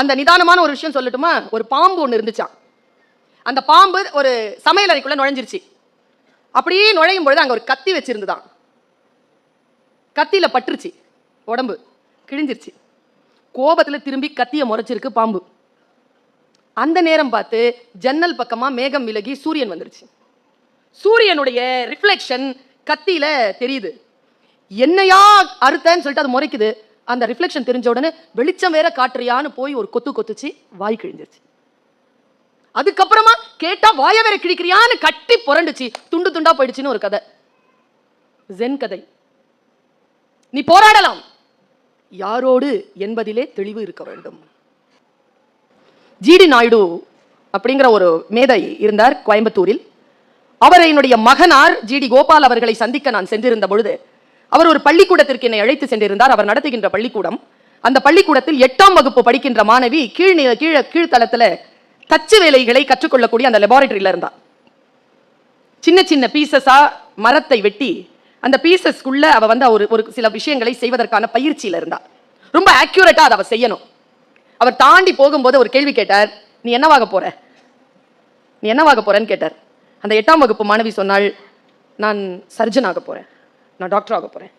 அந்த நிதானமான ஒரு விஷயம் சொல்லட்டுமா? ஒரு பாம்பு ஒன்று இருந்துச்சாம் அந்த பாம்பு ஒரு சமையல் அறைக்குள்ள நுழைஞ்சிருச்சு. அப்படியே நுழையும் பொழுது அங்கே ஒரு கத்தி வச்சிருந்துதான். கத்தியில் பட்டுருச்சு உடம்பு கிழிஞ்சிருச்சு. கோபத்தில் திரும்பி கத்தியை முறைச்சிருக்கு பாம்பு. அந்த நேரம் பார்த்து ஜன்னல் பக்கமாக மேகம் விலகி சூரியன் வந்துருச்சு. சூரியனுடைய ரிஃப்ளெக்ஷன் கத்தியில் தெரியுது. என்னையா அறுத்தேன்னு சொல்லிட்டு அது முறைக்குது. அந்த ரிஃப்ளெக்ஷன் தெரிஞ்ச உடனே வெளிச்சம் வேற காட்டுறியான்னு போய் ஒரு கொத்து கொத்துச்சு வாய் கிழிஞ்சிருச்சு. அதுக்கப்புறமா கேட்டா வாய வேற கிழிக்கிறியான்னு கட்டி புரண்டுச்சு. துண்டு துண்டா போயிடுச்சுன்னு ஒரு கதை. ஜென் கதை. நீ போராடலாம். யாரோடு என்பதிலே தெளிவு இருக்க வேண்டும். ஜிடி நாயுடு அப்படிங்கிற ஒரு மேதை இருந்தார் கோயம்புத்தூரில். அவர் என்னுடைய மகனார் ஜிடி கோபால் அவர்களை சந்திக்க நான் சென்றிருந்த பொழுது அவர் ஒரு பள்ளிக்கூடத்திற்கு என்னை அழைத்து சென்றிருந்தார். அவர் நடத்துகின்ற பள்ளிக்கூடம் அந்த பள்ளிக்கூடத்தில் எட்டாம் வகுப்பு படிக்கின்ற மாணவி கீழ் நி- கீழ கீழ்த்தளத்துல தச்சு வேலைகளை கற்றுக்கொள்ளக்கூடிய அந்த லெபார்டரியில இருந்தா. சின்ன சின்ன பீசஸா மரத்தை வெட்டி அந்த பீசஸ்க்குள்ள அவ வந்து ஒரு ஒரு சில விஷயங்களை செய்வதற்கான பயிற்சியில இருந்தா. ரொம்ப ஆக்யூரேட்டா அதை அவ செய்யணும். அவர் தாண்டி போகும்போது ஒரு கேள்வி கேட்டார் நீ என்னவாக போற? நீ என்னவாக போறேன்னு கேட்டார். அந்த எட்டாம் வகுப்பு மாணவி சொன்னாள் நான் சர்ஜன் ஆக போறேன். நான் டாக்டர் ஆக போகிறேன்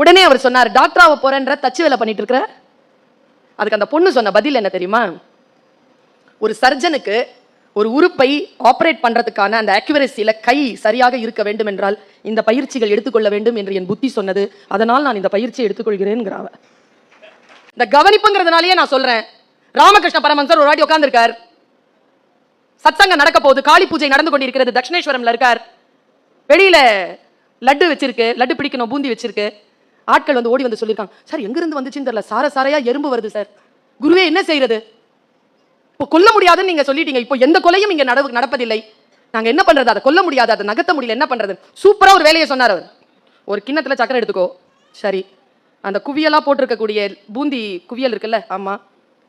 உடனே அவர் சொன்னார் டாக்டர் ஆக போகிறேன்ற தச்சு வேலை பண்ணிட்டு இருக்கிற? அதுக்கு அந்த பொண்ணு சொன்ன பதில் என்ன தெரியுமா? ஒரு சர்ஜனுக்கு ஒரு உறுப்பை ஆப்ரேட் பண்ணுறதுக்கான அந்த அக்யூரசியில கை சரியாக இருக்க வேண்டும் என்றால் இந்த பயிற்சிகள் எடுத்துக்கொள்ள வேண்டும் என்று என் புத்தி சொன்னது. அதனால் நான் இந்த பயிற்சியை எடுத்துக்கொள்கிறேன்ங்கிறாவ இந்த கவனிப்புங்கிறதுனாலயே நான் சொல்கிறேன் ராமகிருஷ்ண பரமன்சர் ஒரு வாட்டி உட்காந்துருக்கார் சத்சங்கம் நடக்க போகுது. காளி பூஜை நடந்து கொண்டிருக்கிறது. தட்சிணேஸ்வரம்ல இருக்கார். வெளியில லட்டு வச்சிருக்கு லட்டு பிடிக்கணும் பூந்தி வச்சிருக்கு. ஆட்கள் வந்து ஓடி வந்து சொல்லியிருக்காங்க. சார் எங்கிருந்து வந்துச்சுன்னு தெரியல. சார சாரையா எறும்பு வருது சார். குருவே என்ன செய்யறது? இப்போ கொல்ல முடியாதுன்னு நீங்க சொல்லிட்டீங்க. இப்போ எந்த கொலையும் இங்க நடவு நடப்பதில்லை. நாங்க என்ன பண்றது? அதை கொல்ல முடியாது. அதை நகர்த்த முடியல. என்ன பண்றது? சூப்பரா ஒரு வேலையை சொன்னார் அவர். ஒரு கிண்ணத்துல சக்கரை எடுத்துக்கோ. சரி. அந்த குவியலா போட்டிருக்கக்கூடிய பூந்தி குவியல் இருக்குல்ல? ஆமா.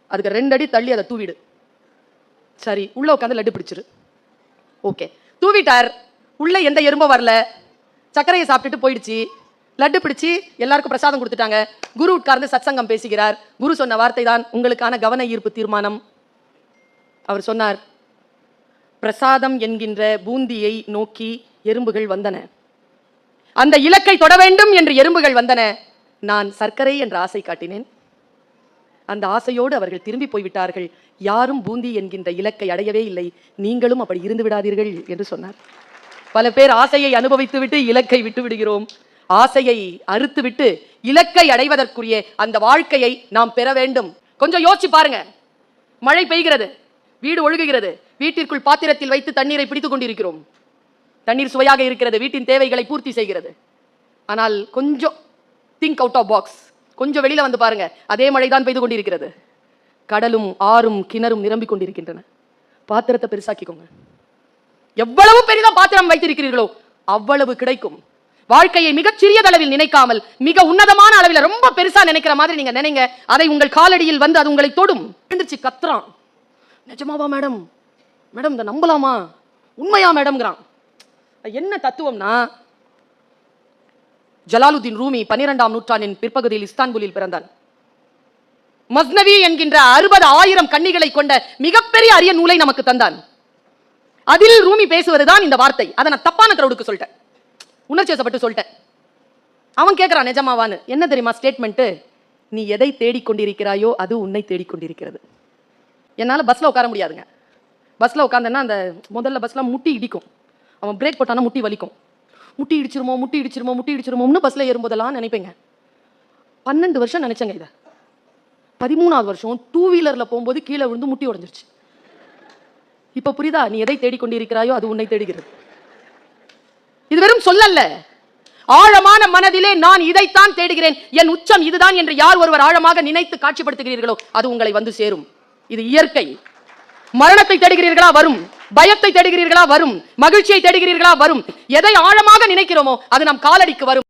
அதுக்கு ரெண்டு அடி தள்ளி அதை தூவிடு. சரி. உள்ள உட்காந்து லட்டு பிடிச்சிரு. ஓகே. தூவிட்டார். உள்ள எந்த எறும்பும் வரல. சர்க்கரையை சாப்பிட்டுட்டு போயிடுச்சு. லட்டு பிடிச்சு எல்லாருக்கும் பிரசாதம் கொடுத்துட்டாங்க. குரு உட்கார்ந்து சத்சங்கம் பேசுகிறார். குரு சொன்ன வார்த்தை தான் உங்களுக்கான கவன ஈர்ப்பு தீர்மானம். அவர் சொன்னார் பிரசாதம் என்கின்ற பூந்தியை நோக்கி எறும்புகள் வந்தன. அந்த இலக்கை தொட வேண்டும் என்று எறும்புகள் வந்தன. நான் சர்க்கரை என்ற ஆசை காட்டினேன். அந்த ஆசையோடு அவர்கள் திரும்பி போய்விட்டார்கள். யாரும் பூந்தி என்கின்ற இலக்கை அடையவே இல்லை. நீங்களும் அப்படி இருந்து விடாதீர்கள் என்று சொன்னார். பல பேர் ஆசையை அனுபவித்து விட்டு இலக்கை விட்டு விடுகிறோம் ஆசையை அறுத்துவிட்டு இலக்கை அடைவதற்குரிய அந்த வாழ்க்கையை நாம் பெற வேண்டும். கொஞ்சம் யோசிச்சு பாருங்க. மழை பெய்கிறது. வீடு ஒழுகுகிறது. வீட்டிற்குள் பாத்திரத்தில் வைத்து தண்ணீரை பிடித்துக் கொண்டிருக்கிறோம். தண்ணீர் சுவையாக இருக்கிறது. வீட்டின் தேவைகளை பூர்த்தி செய்கிறது. ஆனால் கொஞ்சம் திங்க் அவுட் ஆஃப் பாக்ஸ் கொஞ்சம் வெளியில் வந்து பாருங்க. அதே மழை தான் பெய்து கொண்டிருக்கிறது. கடலும் ஆறும் கிணறும் நிரம்பிக் கொண்டிருக்கின்றன. பாத்திரத்தை பெருசாக்கிக்கோங்க. எவ்வளவு பெரிதா பாத்திரம் வைத்திருக்கிறீர்களோ அவ்வளவு கிடைக்கும். வாழ்க்கையை மிகச் சிறியதளவில் நினைக்காமல் மிக உன்னதமான அளவில் ரொம்ப பெருசா நினைக்கிற மாதிரி நீங்க நினைங்க. அதை உங்கள் காலடியில் வந்து அது உங்களை தொடும். எழுந்திருச்சு கத்துறான். நிஜமாவா மேடம்? மேடம் இதை நம்பலாமா? உண்மையா மேடம்ங்கிறான். என்ன தத்துவம்னா ஜலாலுதீன் ரூமி பன்னிரெண்டாம் நூற்றாண்டின் பிற்பகுதியில் இஸ்தான்புலில் பிறந்தான். மஸ்னவி என்கின்ற அறுபது ஆயிரம் கன்னிகளை கொண்ட மிகப்பெரிய அரிய நூலை நமக்கு தந்தான். அதில் ரூமி பேசுவது தான் இந்த வார்த்தை. அதை நான் தப்பான கிரௌடுக்கு சொல்லிட்டேன். உணர்ச்சி வசப்பட்டு சொல்லிட்டேன். அவன் கேட்குறான் நிஜமாவான்னு. என்ன தெரியுமா ஸ்டேட்மெண்ட்டு நீ எதை தேடிக்கொண்டிருக்கிறாயோ அது உன்னை தேடிக்கொண்டிருக்கிறது. என்னால் பஸ்ஸில் உட்கார முடியாதுங்க. பஸ்ஸில் உட்காந்தேன்னா அந்த முதல்ல பஸ்ஸில் முட்டி இடிக்கும். அவன் பிரேக் போட்டானா முட்டி வலிக்கும். முட்டி இடிச்சிருமோ முட்டி இடிச்சிருமோ முட்டி இடிச்சிருமோன்னு பஸ்ஸில் ஏறும்போதெல்லாம் நினைப்பேங்க. பன்னெண்டு வருஷம் நினச்சேங்க இதை. பதிமூணாவது வருஷம் டூ வீலரில் போகும்போது கீழே விழுந்து முட்டி உடைஞ்சிருச்சு. இப்போ புரியுதா? நீ எதை தேடிக்கொண்டிருக்கிறாயோ அது உன்னை தேடுகிறது. இது வெறும் சொல்லல்ல. ஆழமான மனதிலே நான் இதைத்தான் தேடுகிறேன். என் உச்சம் இதுதான் என்று யார் ஒருவர் ஆழமாக நினைத்து காட்சிப்படுத்துகிறீர்களோ அது உங்களை வந்து சேரும். இது இயற்கை. மரணத்தை தேடுகிறீர்களா? வரும். பயத்தை தேடுகிறீர்களா? வரும். மகிழ்ச்சியை தேடுகிறீர்களா? வரும். எதை ஆழமாக நினைக்கிறோமோ அது நம் காலடிக்கு வரும்.